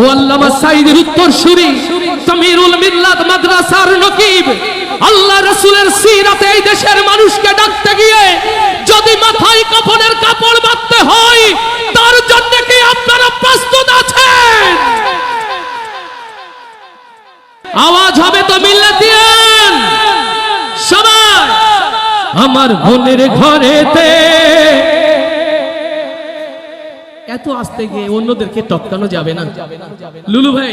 ও আল্লামা সাইদের উত্তর সুরি, তামিরুল মিল্লাত মাদ্রাসার নকিব, আল্লাহ রসুলের সিরাতে এই দেশের মানুষকে ডাকতে গিয়ে, যদি মাথায় কাপড়ের কাপড় বাঁধতে হয়, তার জন্য কি আপনারা প্রস্তুত আছেন? আওয়াজ হবে তো মিল্লাতিয়ান। সবাই, আমার মনের ঘরেতে এত আসতে গিয়ে অন্যদেরকে টপকানো যাবে না। লুলু ভাই,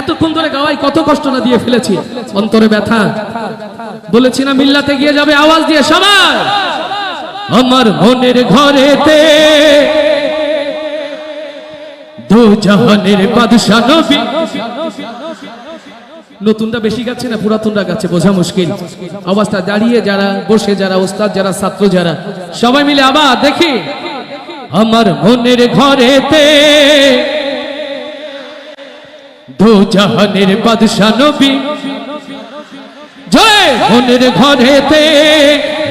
এতক্ষণ ধরে গাওয়াই কত কষ্ট না দিয়ে ফেলেছি। অন্তরে ব্যথা। বলেছি না, মিল্লাতে গিয়ে যাবে আওয়াজ দিয়ে সবাই আমার মনের ঘরেতে দু জাহানের বাদশা নবী। নতুনটা বেশি গাচ্ছে না, পুরাতনটা গাচ্ছে, বোঝা মুশকিল। অবস্থা দাঁড়িয়ে যারা, বসে যারা, ওস্তাদ যারা, ছাত্র যারা, সবাই মিলে আবার দেখি। আমার মনের ঘরেতে। দু জাহানের বাদশা নবী, জয় মনের ঘরেতে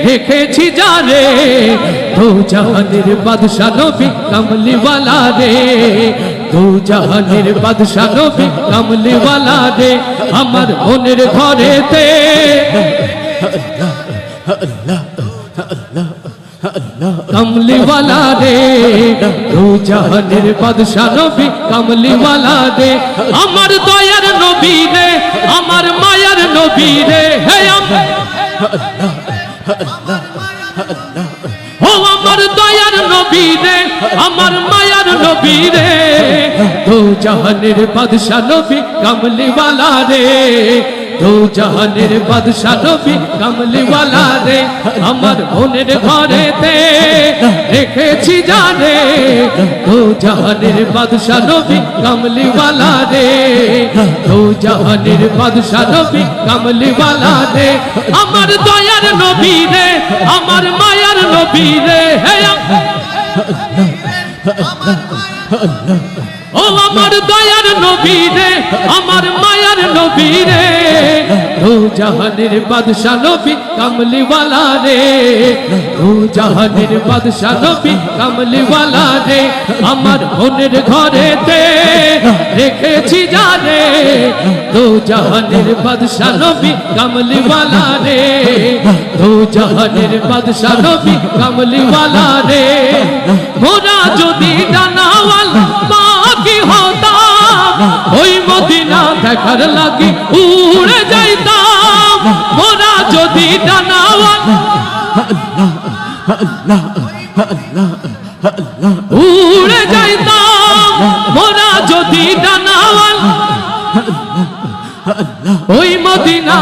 রেখেছি জানে দু জাহানের বাদশা নবী, কামলিওয়ালা রে। দু জাহানের বাদশা নবী, কামলিওয়ালা রে। আমার মনের ঘরেতে। কমলিওয়ালা রে দু জাহানের বাদশা নবী কমলিওয়ালা রে আমার দয়ার নবী রে আমার মায়ার নবী রে হে আমার ও আমার দয়ার নবী রে আমার মায়ার নবী রে দু জাহানের বাদশা নবী কমলিওয়ালা রে দু জাহানের বাদশা নবী কমলিওয়ালা রে, আমার মনের ঘরেতে রেখেছি জানে দু জাহানের বাদশা নবী কমলিওয়ালা রে দু জাহানের বাদশা নবী কমলিওয়ালা রে। আমার দয়ার নবী রে, আমার মায়ার নবী রে, হে ও আমার দয়ার নবী রে আমার মায়ার নবী রে দু জাহানের বাদশা নবী কমলিওয়ালা রে দু জাহানের বাদশা নবী কমলিওয়ালা রে, আমার মনের ঘরেতে রেখেছি জানে দু জাহানের বাদশা নবী কমলিওয়ালা রে। দু জাহানের বাদশা নবী কমলিওয়ালা রে। মোরা যদি ডানাওয়াল বাকি হতাম ওই মদিনা দেখার লাগি উড়ে যাইতাম। মোরা যদি ডানাওয়াল উড়ে যাইতাম। মোরা যদি ডানাওয়াল, ওই মদিনা